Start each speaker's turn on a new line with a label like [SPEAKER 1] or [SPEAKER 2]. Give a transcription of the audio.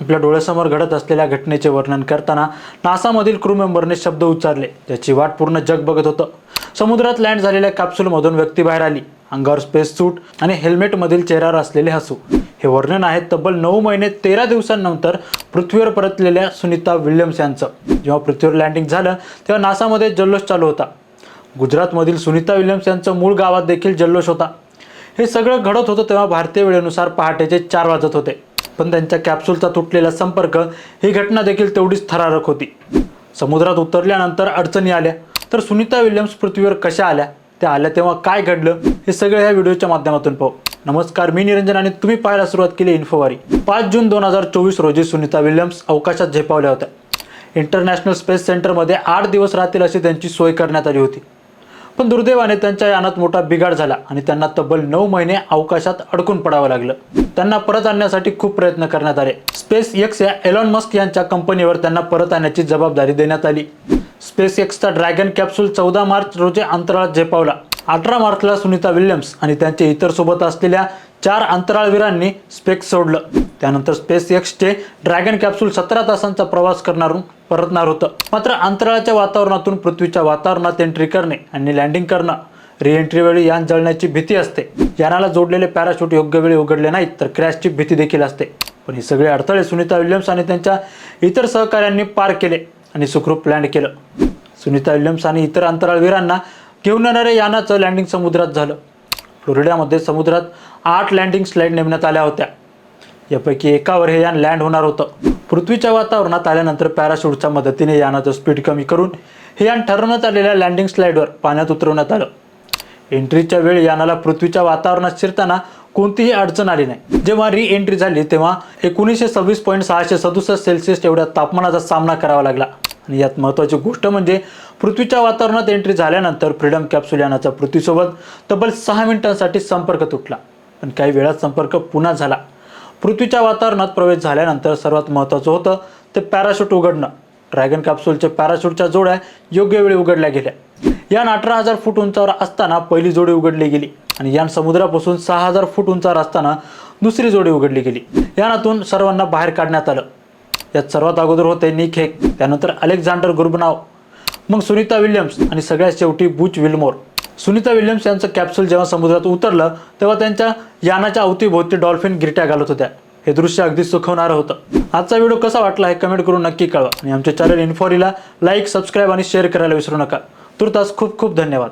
[SPEAKER 1] आपल्या डोळ्यासमोर घडत असलेल्या घटनेचे वर्णन करताना नासामधील क्रू मेंबरने शब्द उच्चारले. ज्याची वाट पूर्ण जग बघत होतं. समुद्रात लँड झालेल्या कॅप्सूलमधून व्यक्ती बाहेर आली. अंगावर स्पेस सूट आणि हेल्मेटमधील चेहऱ्यावर असलेले हसू. हे वर्णन आहे तब्बल नऊ महिने तेरा दिवसांनंतर पृथ्वीवर परतलेल्या सुनीता विल्यम्स यांचं. जेव्हा पृथ्वीवर लँडिंग झालं तेव्हा नासामध्ये जल्लोष चालू होता. गुजरातमधील सुनीता विल्यम्स यांचं मूळ गावात देखील जल्लोष होता. हे सगळं घडत होतं तेव्हा भारतीय वेळेनुसार पहाटेचे चार वाजत होते. पण त्यांच्या कॅप्सूलचा तुटलेला संपर्क ही घटना देखील तेवढीच थरारक होती. समुद्रात उतरल्यानंतर अडचणी आल्या तर सुनीता विल्यम्स पृथ्वीवर कशा आल्या त्या आल्या तेव्हा काय घडलं हे सगळं ह्या व्हिडिओच्या माध्यमातून पाहू. नमस्कार मी निरंजन आणि तुम्ही पाहायला सुरुवात केली इन्फोवारी पाच जून दोन हजार चोवीस रोजी सुनीता विल्यम्स अवकाशात झेपावल्या होत्या. इंटरनॅशनल स्पेस सेंटरमध्ये आठ दिवस राहतील अशी त्यांची सोय करण्यात आली होती. पण दुर्दैवाने त्यांच्या यानात मोठा बिघाड झाला आणि त्यांना तब्बल नऊ महिने अवकाशात अडकून पडावं लागलं. त्यांना परत आणण्यासाठी खूप प्रयत्न करण्यात आले. स्पेस एक्स या एलॉन मस्क यांच्या कंपनीवर त्यांना परत आणण्याची जबाबदारी देण्यात आली. स्पेस एक्सचा ड्रॅगन कॅप्सूल चौदा मार्च रोजी अंतराळात झेपावला. अठरा मार्चला सुनीता विल्यम्स आणि त्यांचे इतर सोबत असलेल्या चार अंतराळवीरांनी स्पेक्स सोडलं. त्यानंतर स्पेस एक्सचे ड्रॅगन कॅप्सूल सतरा तासांचा प्रवास करणार परतणार होतं. मात्र अंतराळाच्या वातावरणातून पृथ्वीच्या वातावरणात एंट्री करणे आणि लँडिंग करणं रिएंट्री वेळी यान जळण्याची भीती असते. यानाला जोडलेले पॅराशूट योग्य वेळी उघडले नाहीत तर क्रॅशची भीती देखील असते. पण हे सगळे अडथळे सुनीता विल्यम्स आणि त्यांच्या इतर सहकाऱ्यांनी पार केले आणि सुखरूप लँड केलं. सुनीता विल्यम्स आणि इतर अंतराळवीरांना घेऊन येणाऱ्या यानाचं लँडिंग समुद्रात झालं. फ्लोरिडामध्ये समुद्रात आठ लँडिंग स्लाईड नेमण्यात आल्या होत्या. यापैकी एकावर हे यान लँड होणार होतं. पृथ्वीच्या वातावरणात आल्यानंतर पॅराशूटच्या मदतीने यानाचं स्पीड कमी करून हे यान ठरवण्यात आलेल्या लँडिंग स्लाईडवर पाण्यात उतरवण्यात आलं. एंट्रीच्या वेळी यानाला पृथ्वीच्या वातावरणात शिरताना कोणतीही अडचण आली नाही. जेव्हा री एंट्री झाली तेव्हा एकोणीसशे सव्वीस पॉईंट सहाशे सदुसष्ट सेल्सिअस एवढ्या तापमानाचा सामना करावा लागला. आणि यात महत्त्वाची गोष्ट म्हणजे पृथ्वीच्या वातावरणात एंट्री झाल्यानंतर फ्रीडम कॅप्सूल यानाचा पृथ्वीसोबत तब्बल सहा मिनिटांसाठी संपर्क तुटला. पण काही वेळात संपर्क पुन्हा झाला. पृथ्वीच्या वातावरणात प्रवेश झाल्यानंतर सर्वात महत्त्वाचं होतं ते पॅराशूट उघडणं. ड्रॅगन कॅप्सूलच्या पॅराशूटच्या जोड्या योग्य वेळी उघडल्या गेल्या. यान अठरा हजार फूट उंचावर असताना पहिली जोडी उघडली गेली आणि यान समुद्रापासून सहा हजार फूट उंचावर असताना दुसरी जोडी उघडली गेली. यानातून सर्वांना बाहेर काढण्यात आलं. यात सर्वात अगोदर होते निक हेक त्यानंतर अलेक्झांडर गुरबनाव मग सुनीता विल्यम्स आणि सगळ्यात शेवटी बुच विल्मोर. सुनीता विल्यम्स यांचं कॅप्सूल जेव्हा समुद्रात उतरलं तेव्हा त्यांच्या यानाच्या अवतीभोवती डॉल्फिन गिरट्या घालत होत्या. हे दृश्य अगदी सुखवणारं होतं. आजचा व्हिडिओ कसा वाटला हे कमेंट करून नक्की कळवा. आणि आमच्या चॅनल इन्फॉरीला लाईक सबस्क्राईब आणि शेअर करायला विसरू नका. तुर्तास खूप खूप धन्यवाद.